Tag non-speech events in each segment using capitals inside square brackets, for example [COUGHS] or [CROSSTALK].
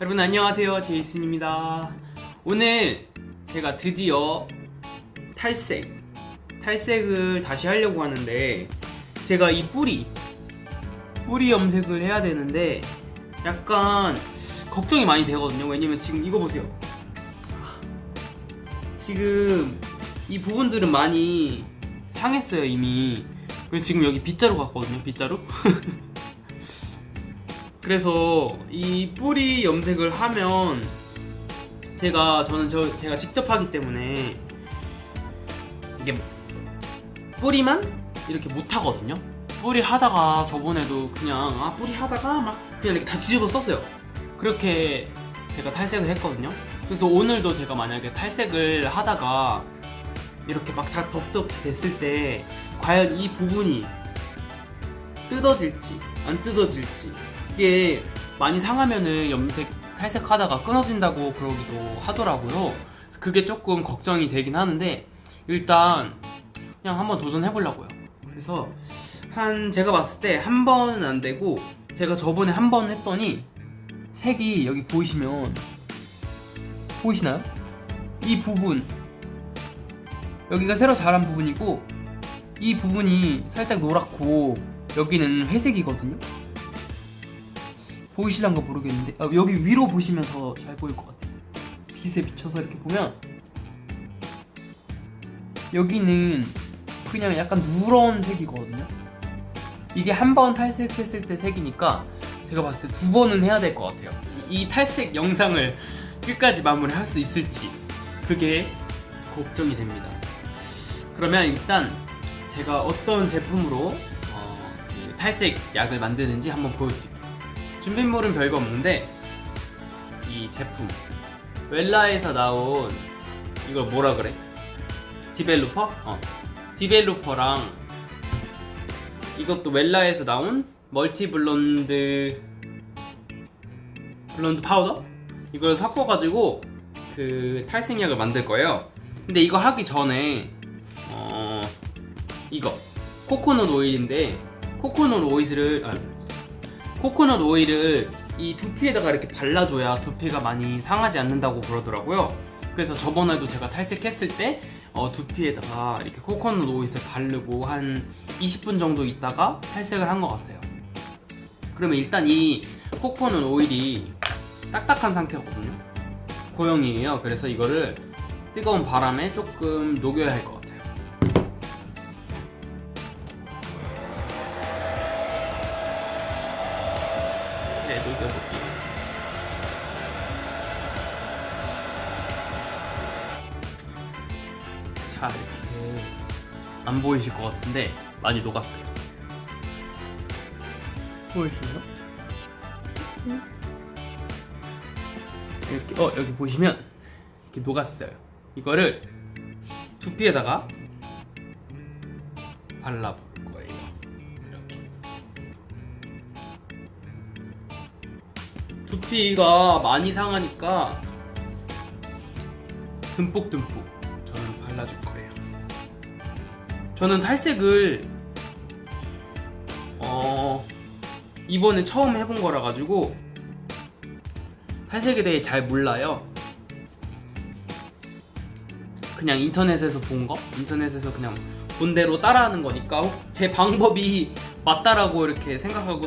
여러분 안녕하세요. 제이슨입니다. 오늘 제가 드디어 탈색 탈색을 다시 하려고 하는데 제가 이 뿌리 뿌리 염색을 해야 되는데 약간 걱정이 많이 되거든요. 왜냐면 지금 이거 보세요. 지금 이 부분들은 많이 상했어요 이미. 그래서 지금 여기 빗자루 같거든요 빗자루 [LAUGHS] 그래서 이 뿌리 염색을 하면 제가 저는 저 제가 직접 하기 때문에 이게 뿌리만 이렇게 못 하거든요. 뿌리 하다가 저번에도 그냥 아 뿌리 하다가 막 그냥 이렇게 다 뒤집어 썼어요. 그렇게 제가 탈색을 했거든요. 그래서 오늘도 제가 만약에 탈색을 하다가 이렇게 막 다 덥덥 됐을 때 과연 이 부분이 뜯어질지 안 뜯어질지 이게 많이 상하면은 염색 탈색하다가 끊어진다고 그러기도 하더라고요. 그게 조금 걱정이 되긴 하는데 일단 그냥 한번 도전해 보려고요. 그래서 한 제가 봤을 때 한 번은 안 되고 제가 저번에 한 번 했더니 색이 여기 보이시면 보이시나요? 이 부분 여기가 새로 자란 부분이고 이 부분이 살짝 노랗고 여기는 회색이거든요. 보이실란가 모르겠는데 아, 여기 위로 보시면 더 잘 보일 것 같아요. 빛에 비춰서 이렇게 보면 여기는 그냥 약간 누런 색이거든요. 이게 한 번 탈색했을 때 색이니까 제가 봤을 때 두 번은 해야 될 것 같아요. 이 탈색 영상을 끝까지 마무리할 수 있을지 그게 걱정이 됩니다. 그러면 일단 제가 어떤 제품으로 어, 이 탈색 약을 만드는지 한번 보여드릴게요. 준비물은 별거 없는데 이 제품 웰라에서 나온 이걸 뭐라 그래? 디벨로퍼? 어. 디벨로퍼랑 이것도 웰라에서 나온 멀티 블론드 블론드 파우더? 이걸 섞어가지고 그 탈색약을 만들 거예요. 근데 이거 하기 전에 어 이거 코코넛 오일인데 코코넛 오일을 아, 코코넛 오일을 이 두피에다가 이렇게 발라줘야 두피가 많이 상하지 않는다고 그러더라고요. 그래서 저번에도 제가 탈색했을 때 어, 두피에다가 이렇게 코코넛 오일을 바르고 한 20분 정도 있다가 탈색을 한 것 같아요. 그러면 일단 이 코코넛 오일이 딱딱한 상태거든요. 고형이에요. 그래서 이거를 뜨거운 바람에 조금 녹여야 할 것 같아요. 안 보이실 것 같은데 많이 녹았어요. 보이시나요? 이렇게 어 여기 보시면 이렇게 녹았어요. 이거를 두피에다가 발라볼 거예요. 이렇게. 두피가 많이 상하니까 듬뿍듬뿍 저는 발라줄 거예요. 저는 탈색을 어 이번에 처음 해본 거라 가지고 탈색에 대해 잘 몰라요. 그냥 인터넷에서 본 거, 인터넷에서 그냥 본 대로 따라하는 거니까 혹제 방법이 맞다라고 이렇게 생각하고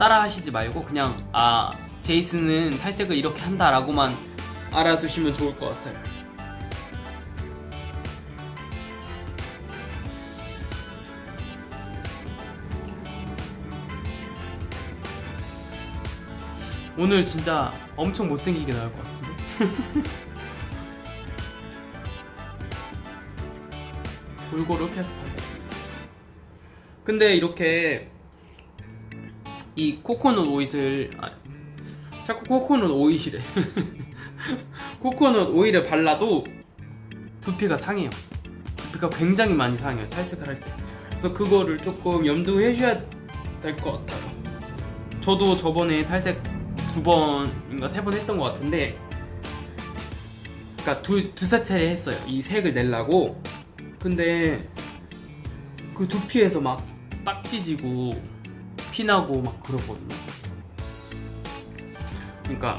따라하시지 말고 그냥 아 제이슨은 탈색을 이렇게 한다라고만 알아두시면 좋을 것 같아요. 오늘 진짜 엄청 못생기게 나올 것 같은데? [LAUGHS] 골고루 캐스파 근데 이렇게 이 코코넛 오일을 아, 자꾸 코코넛 오일이래. [LAUGHS] 코코넛 오일을 발라도 두피가 상해요. 두피가 굉장히 많이 상해요 탈색을 할 때. 그래서 그거를 조금 염두해 주셔야 될 것 같아요. 저도 저번에 탈색 두 번인가 세 번 했던 것 같은데 그러니까 두, 두세 차례 했어요. 이 색을 내려고. 근데 그 두피에서 막 딱지지고 피나고 막 그러거든요. 그러니까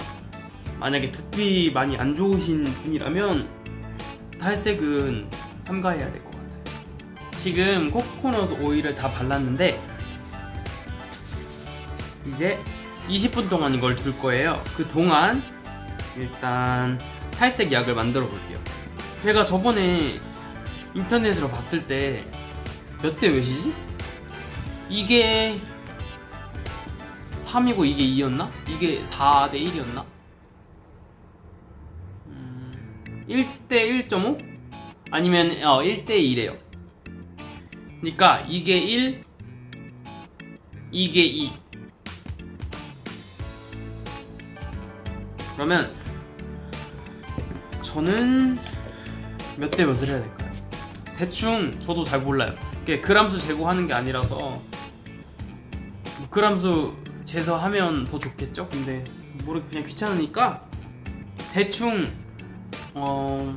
만약에 두피 많이 안 좋으신 분이라면 탈색은 삼가해야 될 것 같아요. 지금 코코넛 오일을 다 발랐는데 이제 20분 동안 이걸 둘 거예요. 그 동안 일단 탈색 약을 만들어 볼게요. 제가 저번에 인터넷으로 봤을 때 몇 대 몇이지? 이게 3이고 이게 2였나? 이게 4 대 1이었나? 음, 1대 1.5? 아니면 어 1대 2래요. 그러니까 이게 1, 이게 2. 그러면 저는 몇 대 몇을 해야 될까요? 대충 저도 잘 몰라요. 이게 그람수 재고하는 게 아니라서 뭐 그람수 재서 하면 더 좋겠죠? 근데 모르 그냥 귀찮으니까 대충 어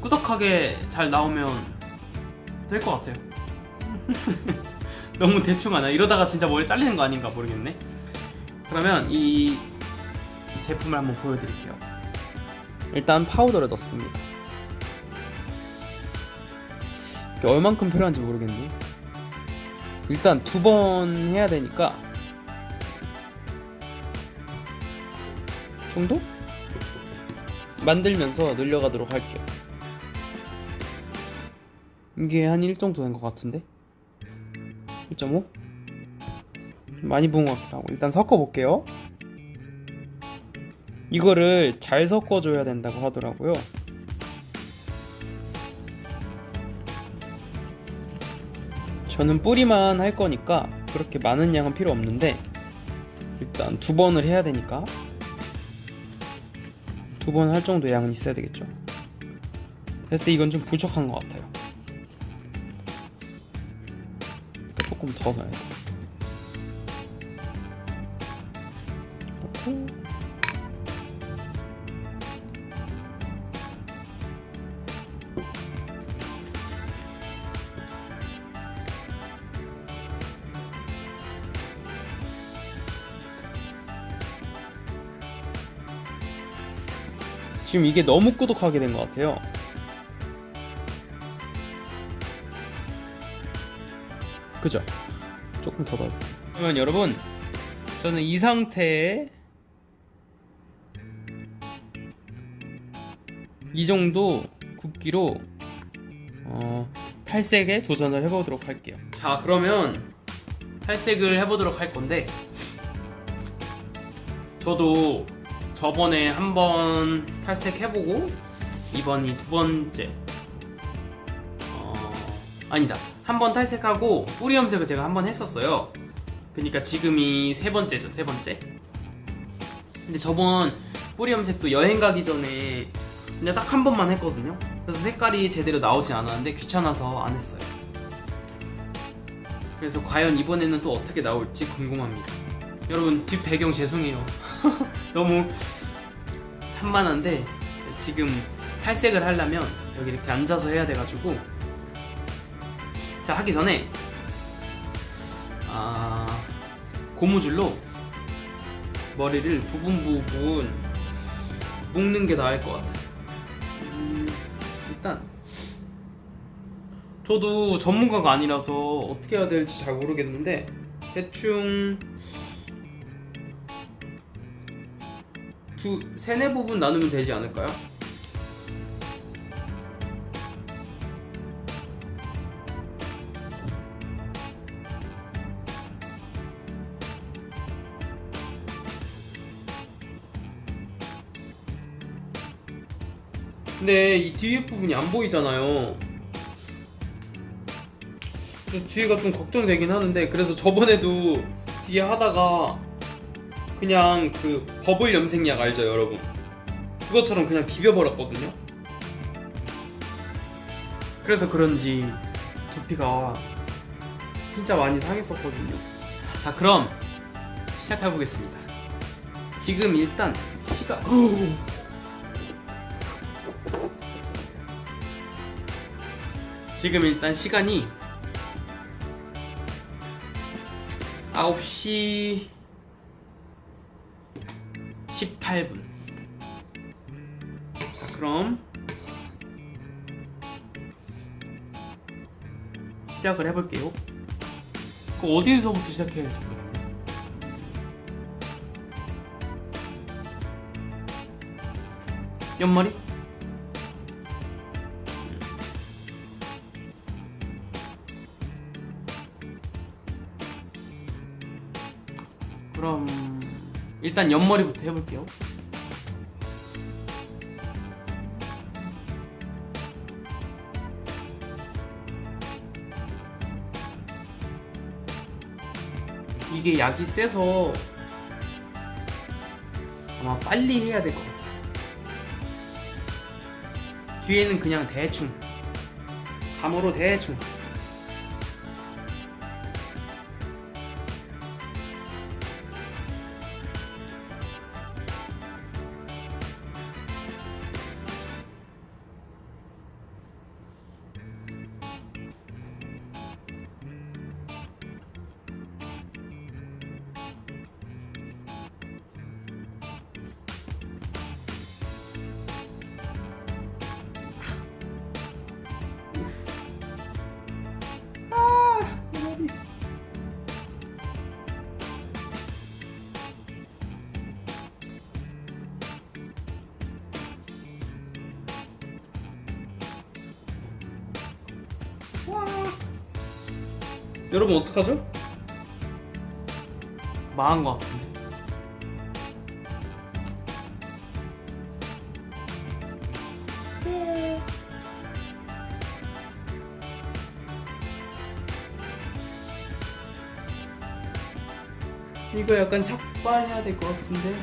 꾸덕하게 잘 나오면 될 것 같아요. [LAUGHS] 너무 대충 하나 이러다가 진짜 머리 잘리는 거 아닌가 모르겠네. 그러면 이 제품을 한번 보여드릴게요. 일단 파우더를 넣습니다. 이게 얼만큼 필요한지 모르겠네. 일단 두 번 해야 되니까 정도? 만들면서 늘려가도록 할게요. 이게 한 1 정도 된 것 같은데? 1.5? 많이 부은 것 같기도 하고 일단 섞어볼게요. 이거를 잘 섞어줘야 된다고 하더라고요. 저는 뿌리만 할 거니까 그렇게 많은 양은 필요 없는데 일단 두 번을 해야 되니까 두 번 할 정도 양은 있어야 되겠죠. 그랬을 때 이건 좀 부족한 것 같아요. 조금 더 넣어야 돼. 지금 이게 너무 꾸덕하게 된 것 같아요. 그죠? 조금 더 넣어. 그러면 여러분, 저는 이 상태에 이 정도 굵기로 어, 탈색에 도전을 해보도록 할게요. 자, 그러면 탈색을 해보도록 할 건데 저도 저번에 한 번 탈색해보고 이번이 두 번째. 어... 아니다. 한 번 탈색하고 뿌리 염색을 제가 한 번 했었어요. 그러니까 지금이 세 번째죠 세 번째. 근데 저번 뿌리 염색도 여행 가기 전에 그냥 딱 한 번만 했거든요. 그래서 색깔이 제대로 나오지 않았는데 귀찮아서 안 했어요. 그래서 과연 이번에는 또 어떻게 나올지 궁금합니다. 여러분 뒷 배경 죄송해요 [LAUGHS] 너무 산만한데 지금 탈색을 하려면 여기 이렇게 앉아서 해야 돼가지고 자 하기 전에 아 고무줄로 머리를 부분 부분 묶는 게 나을 것 같아요. 음, 일단 저도 전문가가 아니라서 어떻게 해야 될지 잘 모르겠는데 대충 두 세네 부분 나누면 되지 않을까요? 근데 이 뒤에 부분이 안 보이잖아요. 뒤에가 좀 걱정되긴 하는데 그래서 저번에도 뒤에 하다가 그냥 그 버블 염색약 알죠 여러분? 그것처럼 그냥 비벼버렸거든요. 그래서 그런지 두피가 진짜 많이 상했었거든요. 자 그럼 시작해보겠습니다. 지금 일단 시간 지금 일단 시간이 9시 18분. 자, 그럼 시작을 해볼게요. 그 어디서부터 시작해야 모르겠네. 옆머리? 그럼 일단 옆머리부터 해볼게요. 이게 약이 세서 아마 빨리 해야 될 것 같아. 뒤에는 그냥 대충 감으로 대충 여러분 어떡하죠? 망한 것 같은데. 이거 약간 삭발해야 될 것 같은데.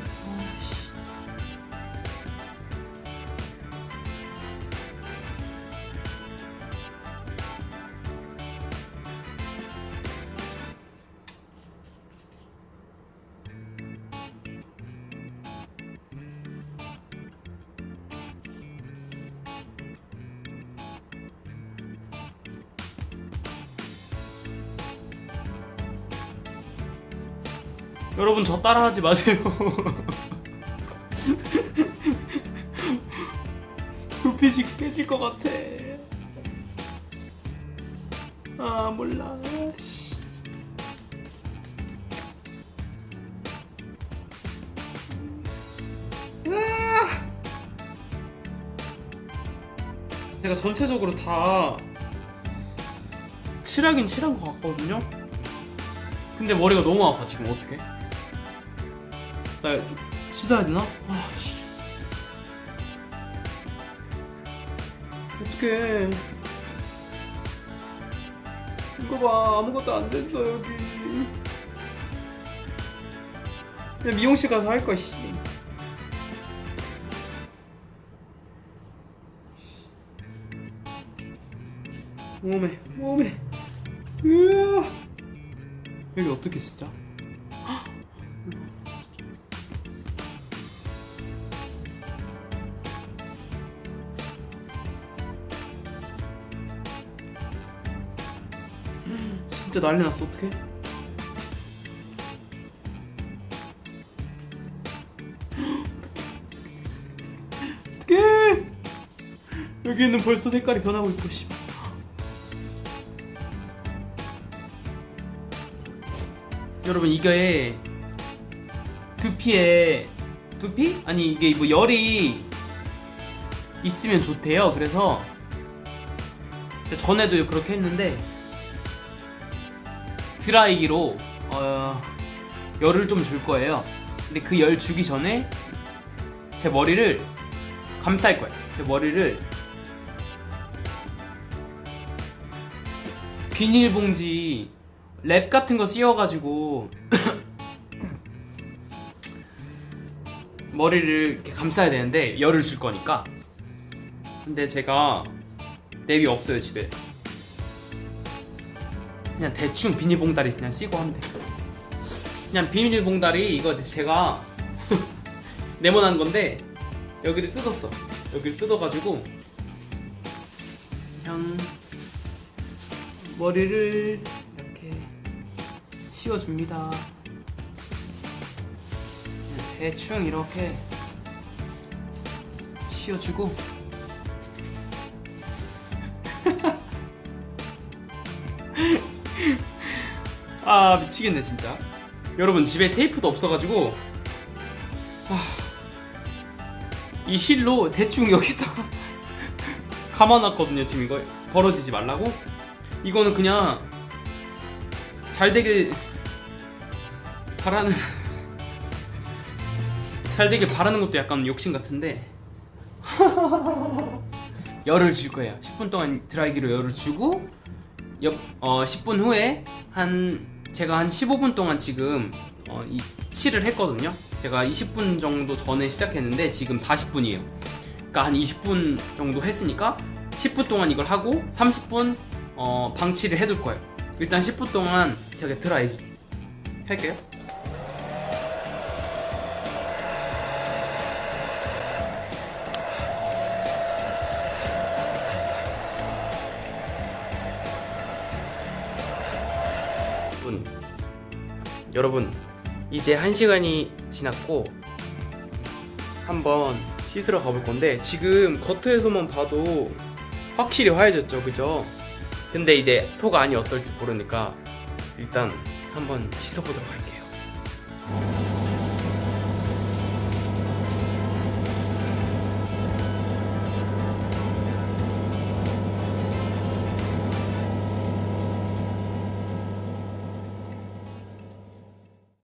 여러분 저 따라하지 마세요. [LAUGHS] 두피지 깨질 것 같아. 아 몰라. 씨. 으아! 제가 전체적으로 다 칠하긴 칠한 것 같거든요. 근데 머리가 너무 아파 지금 어떡해? 나 씻어야 되나? 아 씨. 어떡해. 이거 봐 아무것도 안 됐어 여기. 그냥 미용실 가서 할 거야 씨. 몸에 몸에 으아 여기 어떻게 진짜? 진짜 난리 났어 어떡해? 어떡해 여기는 벌써 색깔이 변하고 있고 씨. 여러분 이게 두피에 두피? 아니 이게 뭐 열이 있으면 좋대요. 그래서 전에도 그렇게 했는데 드라이기로 어, 열을 좀 줄 거예요. 근데 그 열 주기 전에 제 머리를 감쌀 거예요. 제 머리를 비닐봉지 랩 같은 거 씌워가지고 [COUGHS] 머리를 이렇게 감싸야 되는데 열을 줄 거니까 근데 제가 랩이 없어요 집에 그냥 대충 비닐봉다리 그냥 씌고 하면 돼 그냥 비닐봉다리 이거 제가 [LAUGHS] 네모난 건데 여기를 뜯었어 여기를 뜯어가지고 그냥 머리를 이렇게 씌워줍니다. 대충 이렇게 씌워주고 [LAUGHS] [LAUGHS] 아 미치겠네 진짜. 여러분 집에 테이프도 없어가지고 아, 이 실로 대충 여기다가 [LAUGHS] 감아놨거든요 지금 이거. 벌어지지 말라고. 이거는 그냥 잘 되게 바라는 [LAUGHS] 잘 되게 바라는 것도 약간 욕심 같은데. 열을 줄 거예요. 10분 동안 드라이기로 열을 주고 옆, 어, 10분 후에 한 제가 한 15분 동안 지금 어, 이 칠을 했거든요. 제가 20분 정도 전에 시작했는데 지금 40분이에요. 그러니까 한 20분 정도 했으니까 10분 동안 이걸 하고 30분 어, 방치를 해둘 거예요. 일단 10분 동안 제가 드라이기 할게요. 여러분 이제 한 시간이 지났고 한번 씻으러 가볼 건데 지금 겉에서만 봐도 확실히 하얘졌죠, 그죠? 근데 이제 속 안이 어떨지 모르니까 일단 한번 씻어보도록 할게요.